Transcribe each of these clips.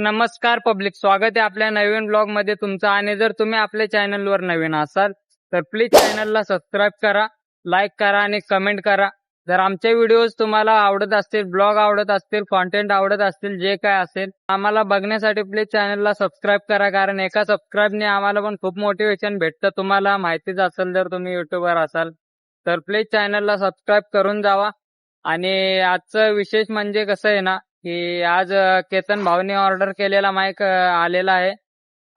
नमस्कार पब्लिक. स्वागत आहे आपल्या नवीन ब्लॉगमध्ये तुमचं. आणि जर तुम्ही आपल्या चॅनलवर नवीन असाल तर प्लीज चॅनलला सबस्क्राईब करा लाईक करा आणि कमेंट करा. जर आमचे व्हिडिओज तुम्हाला आवडत असतील ब्लॉग आवडत असतील कॉन्टेंट आवडत असतील जे काय असेल आम्हाला बघण्यासाठी प्लीज चॅनलला सबस्क्राईब करा. कारण एका सबस्क्राईबने आम्हाला पण खूप मोटिवेशन भेटतं. तुम्हाला माहितीच असेल जर तुम्ही युट्यूबवर असाल तर प्लीज चॅनलला सबस्क्राईब करून जावा. आणि आजचं विशेष म्हणजे कसं आहे ना की आज केतन भाऊने ऑर्डर केलेला माईक आलेला आहे.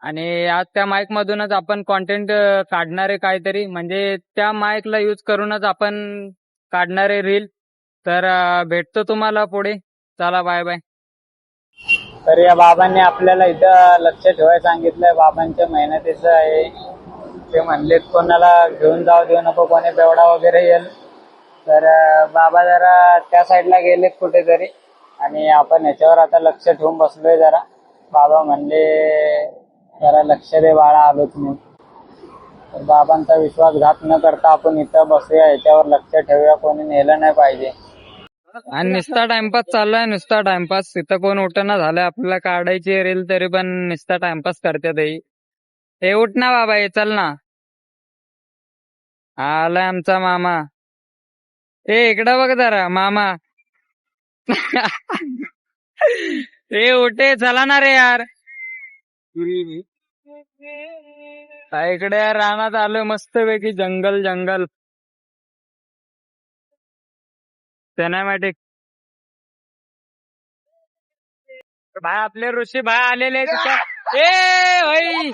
आणि आज त्या माईक मधूनच आपण कॉन्टेंट काढणार आहे काहीतरी. म्हणजे त्या माईकला यूज करूनच आपण काढणारे रील तर भेटतो तुम्हाला पुढे. चला बाय बाय तर या बाबांनी आपल्याला इथं लक्ष ठेवायला सांगितलंय. बाबांच्या मेहनतीचं आहे. ते म्हणलेत कोणाला घेऊन जाऊ देऊ नको. कोणी बेवडा वगैरे येईल. तर बाबा जरा त्या साईडला गेलेत कुठेतरी. आणि आपण याच्यावर आता लक्ष ठेवून बसलोय जरा. बाबा म्हणले जरा लक्ष दे बाळा आलो तुम्ही तर बाबांचा विश्वासघात न करता आपण इथं बसूया याच्यावर लक्ष ठेवूया. कोणी नेलं नाही पाहिजे. आणि नुसता टाइमपास चाललाय नुसता टाइमपास. इथं कोण उठणं झालंय आपल्याला काढायची रील तरी पण नुसता टाइमपास करते हे हे उठ ना बाबा हे चल ना. आलाय आमचा मामा. ए इकडं बघ जरा मामा. ए उठे चला ना रे यार. हा, इकडे रानात आलोय मस्त पैकी जंगल जंगल. सिनेमॅटिक भाई आपले ऋषी भाई आलेले आहेत. ए भाई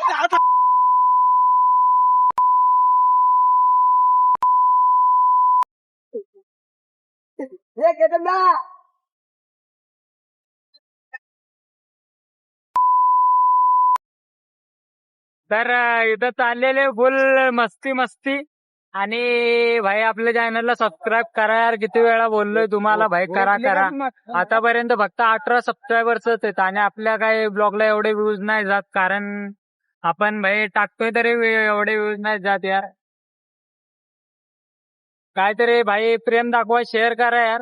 तर इथं चाललेले फुल मस्ती मस्ती. आणि भाई आपल्या चॅनलला सबस्क्राईब करा यार. किती वेळा बोललोय तुम्हाला भाई करा करा. आतापर्यंत फक्त अठरा सबस्क्रायबर्स आहेत आणि आपल्या काही ब्लॉगला एवढे व्ह्यूज नाही जात. कारण आपण भाई टाकतोय तरी एवढे व्ह्यूज नाही जात यार. काहीतरी भाई प्रेम दाखवा शेअर करा यार.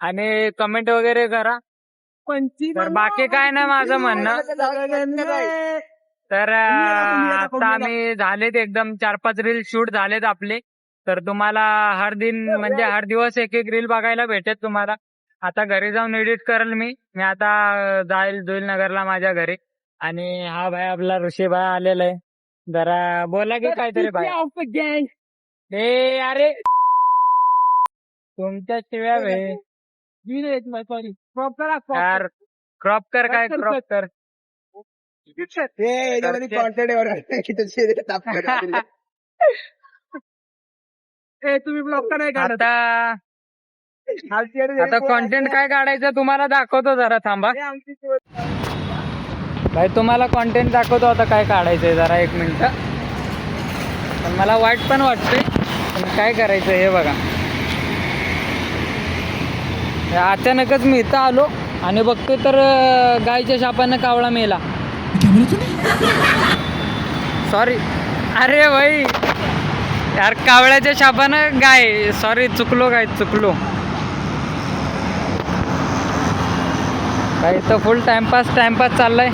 आणि कमेंट वगैरे करा. तर बाकी काय नाही माझं म्हणणं. तर आता आम्ही झालेत एकदम. चार पाच रील शूट झालेत आपले. तर तुम्हाला हर दिन म्हणजे हर दिवस एक एक रील बघायला भेटेल तुम्हाला. आता घरी जाऊन एडिट करेल मी. मी आता जाईल जुईल नगरला माझ्या घरी. आणि हा भाई आपला ऋषी भाई आलेला आहे. जरा बोला की काहीतरी भाई ए अरे! तुमच्या शिव्या भाई क्रॉप कर काय क्रॉप कर. तुम्ही ब्लॉग का नाही काढत आता आता कॉन्टेंट काय काढायचं तुम्हाला दाखवतो जरा थांबा भाई तुम्हाला कॉन्टेंट दाखवतो आता काय काढायचंय जरा एक मिनिट पण मला वाईट पण वाटतंय पण काय करायचं हे बघा अचानकच मी इथं आलो आणि बघतोय तर गायच्या शापानं कावळा मेला सॉरी अरे भाई. यार कावळ्याच्या शापानं गाय. सॉरी चुकलो काय चुकलो. काय तर फुल टाइमपास टाइमपास चाललाय.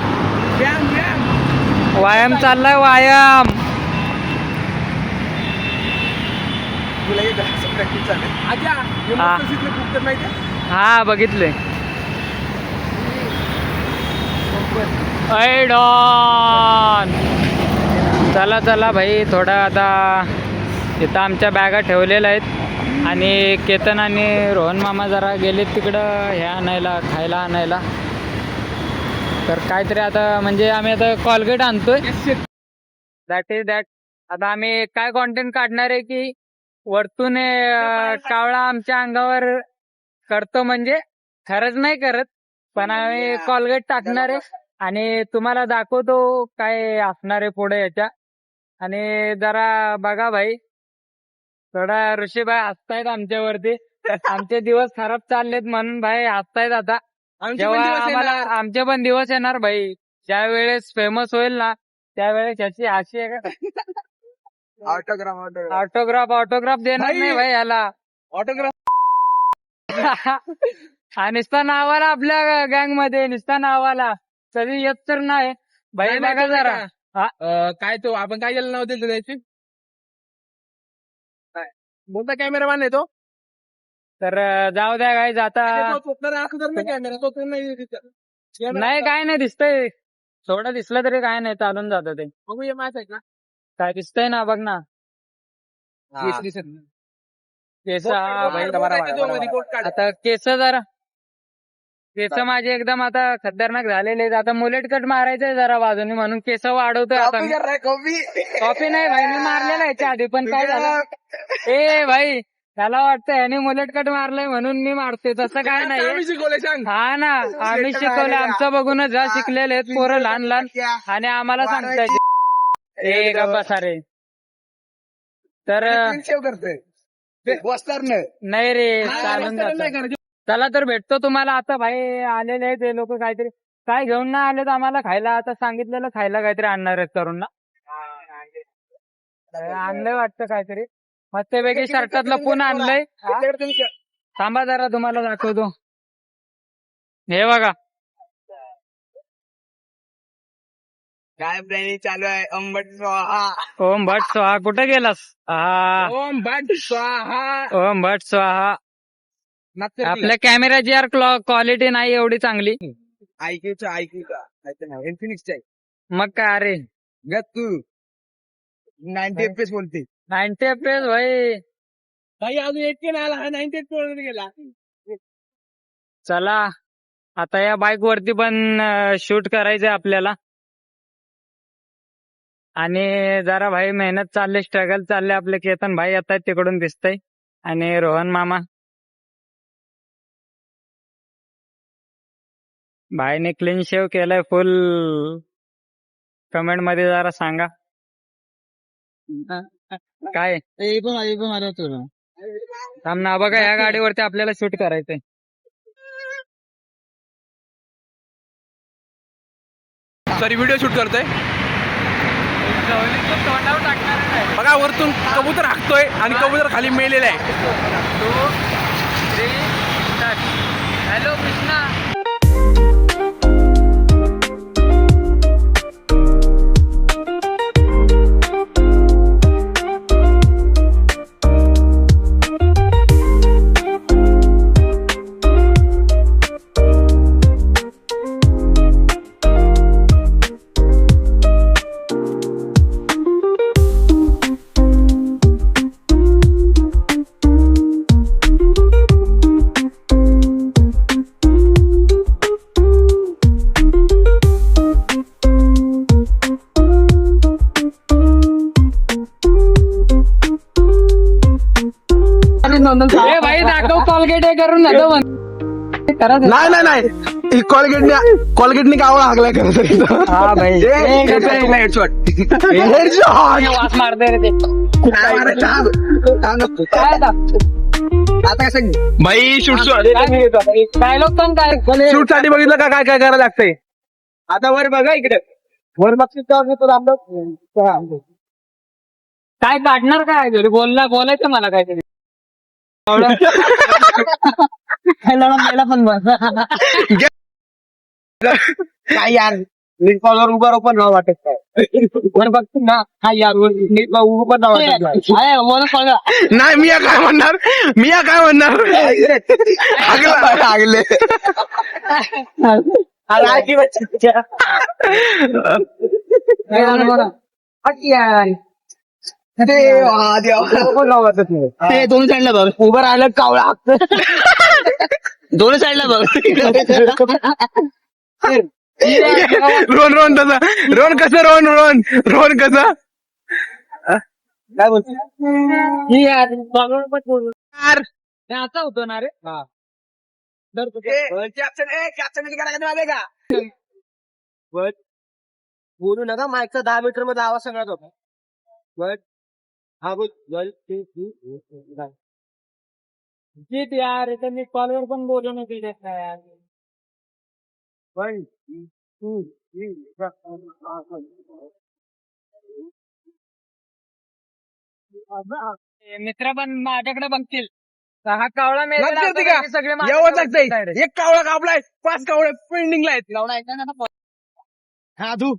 व्यायाम चाललाय व्यायाम. हा. हा बघितलंय. ऐ डॉन चला चला भाई थोडा आता इथं आमच्या बॅगा ठेवलेल्या आहेत. आणि केतन आणि रोहन मामा जरा गेलेत तिकडं हे आणायला खायला आणायला. तर काहीतरी आता म्हणजे आम्ही आता कॉलगेट आणतोय. दॅट इज दॅट आता आम्ही काय कॉन्टेंट काढणार आहे की वरतून कावळा आमच्या अंगावर करतो म्हणजे. खरंच नाही करत पण आम्ही कॉलगेट टाकणार आहे. आणि तुम्हाला दाखवतो काय असणार आहे पुढे याच्या. आणि जरा बघा भाई थोडा ऋषीभाई हसतायत आमच्यावरती. आमचे दिवस खराब चाललेत म्हणून भाई हसतायत आता. जेव्हा आम्हाला आमचे पण दिवस येणार भाई. ज्या वेळेस फेमस होईल ना त्यावेळेस याची हाशी आहे का? ऑटोग्राफ ऑटोग्राफ ऑटोग्राफ ऑटोग्राफ देणार. नाही भाई! याला. ऑटोग्राफ हा नुसता नावाला आपल्या गँगमध्ये नुसता नावाला. कधी येत तर नाही. नाही, बघा तो जरा. हा? अं, काय तो आपण काय केलं नाव दिलं त्याची? काय कोणता कॅमेरामॅन आहे तो? तर अं, जाऊ द्या काय आता तो चुकणार असं तर नाही कॅमेरा तो तो नाही दिसत. Camera नाही असला. काय नाही दिसतंय. थोडं दिसलं तरी काय नाही चालून जातं ते. बघू ये माझा आहे का? काय दिसतंय ना बघ ना. केस दिसत नाही. केस बोट हा, बोट बरोबर, आहे. आता केस जरा. केस माझे एकदम आता खतरनाक झालेले आहेत. आता मुलेट कट मारायचंय जरा बाजूने म्हणून केस वाढवतोय आता मी. copy. कॉपी. नाही भाई मी मारलेला याच्या आधी पण काय झालं? ए भाई त्याला वाटतं याने मुलेट कट मारलंय म्हणून मी मारते तसं काय नाही सांग. हा ना आम्ही शिकवलं आमचं बघूनच जा शिकलेले आहेत पोरं लहान लहान. आणि आम्हाला सांगताय ए गप्पा सारे. तर करतोय. बसणार नाही. नाही रे चालून नाही. चला तर भेटतो तुम्हाला आता भाई. आलेले आहेत ते लोक काहीतरी. काय घेऊन नाही आलेत आम्हाला खायला? आता सांगितलेलं खायला काहीतरी आणणार आहेत तरुणला आणलंय वाटतं काहीतरी. मस्तपैकी शर्टातलं पुन्हा आणलंय. थांबा जरा तुम्हाला दाखवतो. हे बघा. काय प्लॅनिंग चालू आहे? अंबट स्वाहा. ओम भट स्वाहा. कुठे गेलास? हा ओम भट स्वाहा. ओम भट स्वाहा. आपल्या कॅमेराची यार क्वालिटी नाही एवढी चांगली. ऐकूचं ऐकूचा इन्फिनिक्सचा मग काय अरे? गत तू. नाईन्टी एफ एस बोलते. नाईन्टी एफ एस भाई काही अजून एटके नाही आला. नाईन्टी एफ गेला. चला. आता या बाईक वरती पण शूट करायचंय आपल्याला. आणि जरा भाई मेहनत चालले स्ट्रगल चालले आपले केतन भाई येतात तिकडून दिसतंय. आणि रोहन मामा. भाईने क्लीन शेव केलाय फुल कमेंटमध्ये जरा सांगा. काय? थांब ना बघा या गाडीवरती आपल्याला शूट करायचंय. सॉरी व्हिडिओ शूट करतोय. बघा वरतून कबूतर हाकतोय आणि कबूतर खाली मेलेला आहे. हॅलो करून करा ते. नाही नाही नाही. कॉलगेटने कॉलगेटने गावळा हागलाय खरं तरी हा भाई हेडशॉट. हेडशॉट. वास मारते रे ते. काय आता? काय सांग बाई शूट डायलॉग पण काय? शूटसाठी बघितलं का काय काय करायला लागतंय? आता वर बघा इकडे. वर बघशील तेव्हा काय काढणार काय? घरी बोलला बोलायचं मला काहीतरी. मेला पण काय यार नीट कॉलवर उभा राहू पण राहू वाटत काय. वर बघतो ना. हा यार उभं पण राहू वाटत नाही. मी काय म्हणणार? मी काय म्हणणार? हागले. ते दोन साईडला बघ उभं राहिलं कावळा दोन साईडला बघ. रोन रोन तसा. रोन कसं रोन रोन रोन कसं? काय बोलतो? असं होतं ना रे. बोलू नका माईकचा दहा मीटरमध्ये आवाज सगळ्यात होता बट हा बोल? जीत यार इथं मी कॉलवर पण बोलू नाही यार. हे? मित्र पण माझ्याकडे बघतील. हा कावळा मेलेला लक्षात असतो येते का? की सगळे यावं माझ्याकडे लागतंय बघतील direct. एक कावळा कापलाय पाच कावळे पेंडिंगला आहेत. कावळा ऐका ना हा तू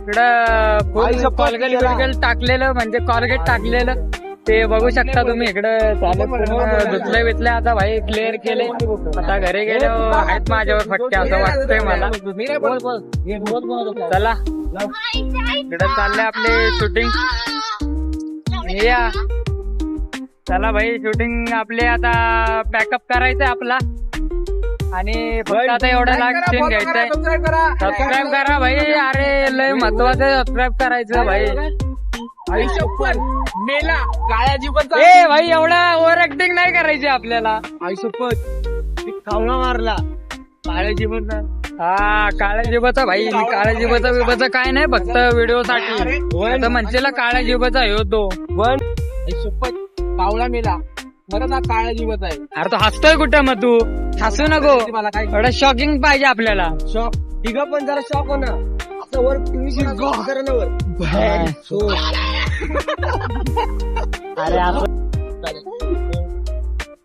इकडं कॉलगेट केला. बिलगेट टाकलेलं म्हणजे कॉलगेट टाकलेलं. ते बघू शकता तुम्ही इकडं धुतलंय बितलंय आता भाई क्लिअर केले. आता घरी गेले आहेत माझ्यावर फटके असं वाटतंय मला. चला. इकडे चालले आपले शूटिंग या. चला भाई शूटिंग आपले आता पॅकअप करायचंय आपला. आणि फक्त आता एवढा लाख घ्यायचंय. सबस्क्राईब करा. भाई. अरे लय महत्वाचं सबस्क्राईब करायचं भाई. मेला काळ्या जीवन ए भाई एवढा ओव्हर ऍक्टिंग नाही करायची आपल्याला. आयुष्यपत खावणा मारला. काळ्या जीवन हा काळ्या जिबाचा भाई. काळ्या जिबाचा बिबाचा काय नाही फक्त व्हिडिओ साठी. आता म्हणशील काळ्या ह्यो तो वन. आयुष्यपत कावळा मेला. खरं ना काळ्या जीवत आहे. अरे तो हसतोय कुठं मग तू? हसू नको. मला काय एवढं शॉकिंग पाहिजे आपल्याला. शॉक तिघ पण जरा शॉक हो ना असं वर तुम्ही. अरे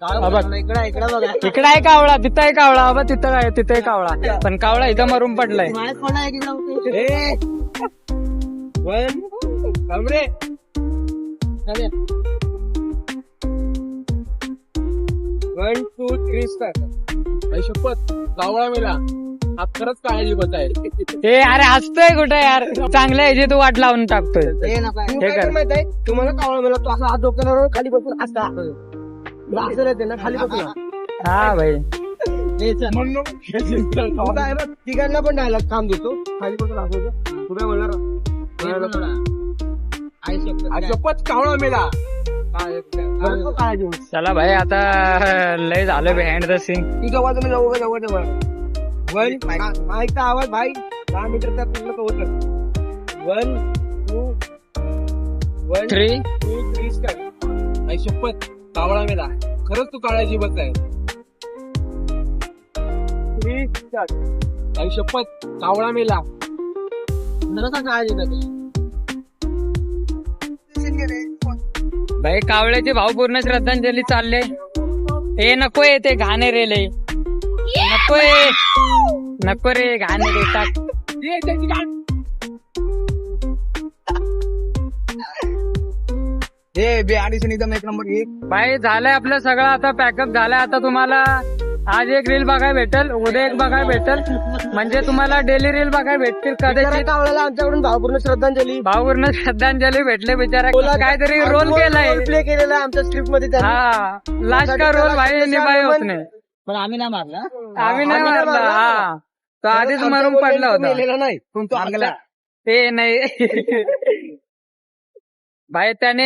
काळं इकडं इकडं बघा. इकडे आहे कावळा तिथं आहे कावळा. बाबा तिथं आहे तिथे आहे कावळा. पण कावळा इथं मरून पडलाय. ए! वन. कमरे वन टू थ्री स्टार शपथ कावळा मेला. हा खरंच जीवत आहे. ए अरे हसतोय कुठे यार? चांगलं आहे जे तू वाट लावून टाकतोय. हे हे कर. माहीत आहे? तुम्हाला कावळा मेला तो असा हात डोक्यावर खाली बसून असता असं येते ना खाली बसून. हा भाई. तिघांना पण डायलॉग काम देतो. खाली बसून असं पुढे बोलणार. शपथ कावळा मेला. चला भाई आता लय झालं बिहाइंड द सीन तुझ्या बाजूने जवळ जवळ. जवळ वन माईकचा आवाज भाई. दहा मीटरचा पूर्ण cover one two one three two three star आई शपथ कावळा मेला. खरंच तू काळ्या जीवत आहे. थ्री स्टार आई शपथ कावळा मेला. जरासा काळा जीवत भाई कावळ्याचे भाऊ पूर्ण श्रद्धांजली चालले. ए नको ये ते घाणे रे लय नको ये नको रे घाणे रे टाक हे बे अडीचशे एकदम एक नंबर एक. भाई झालंय आपलं सगळं. आता पॅकअप झालंय. आता तुम्हाला आज एक रील बघायला भेटल उद्या एक बघायला भेटल. म्हणजे तुम्हाला डेली रील बघायला भेटतील कदाचित. कावळ्याला आमच्याकडून भावपूर्ण श्रद्धांजली. भाऊ पूर्ण श्रद्धांजली भेटले बिचारा. काहीतरी रोल केलाय. प्ले केलेला आहे आमच्या स्क्रिप्टमध्ये. हा लास्ट का रोल भाई निभाय होत नाही. पण आम्ही नाही मारला. आम्ही नाही मारला हा. तो आधीच मरून पडला होता. नाही. पण तो आगला ते नाही. भाई त्याने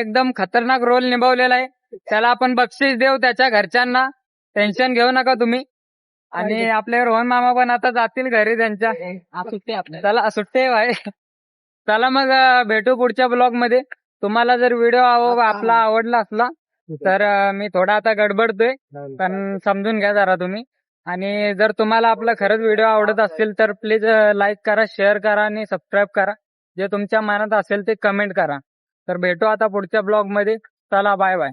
एकदम खतरनाक रोल निभावलेला आहे. त्याला आपण बक्षीस देऊ त्याच्या घरच्यांना. टेन्शन घेऊ नका तुम्ही. आणि आपले रोहन मामा पण आता जातील घरी त्यांच्या. सुट्टे चला सुट्टे भाई. चला मग भेटू पुढच्या ब्लॉगमध्ये. तुम्हाला जर व्हिडिओ आपला आवडला असला तर मी थोडा आता गडबडतोय पण समजून घ्या जरा तुम्ही. आणि जर तुम्हाला आपला खरंच व्हिडिओ आवडत असेल तर प्लीज लाईक करा शेअर करा आणि सबस्क्राईब करा. जे तुमच्या मनात असेल ते कमेंट करा. तर भेटू आता पुढच्या ब्लॉगमध्ये. चला बाय बाय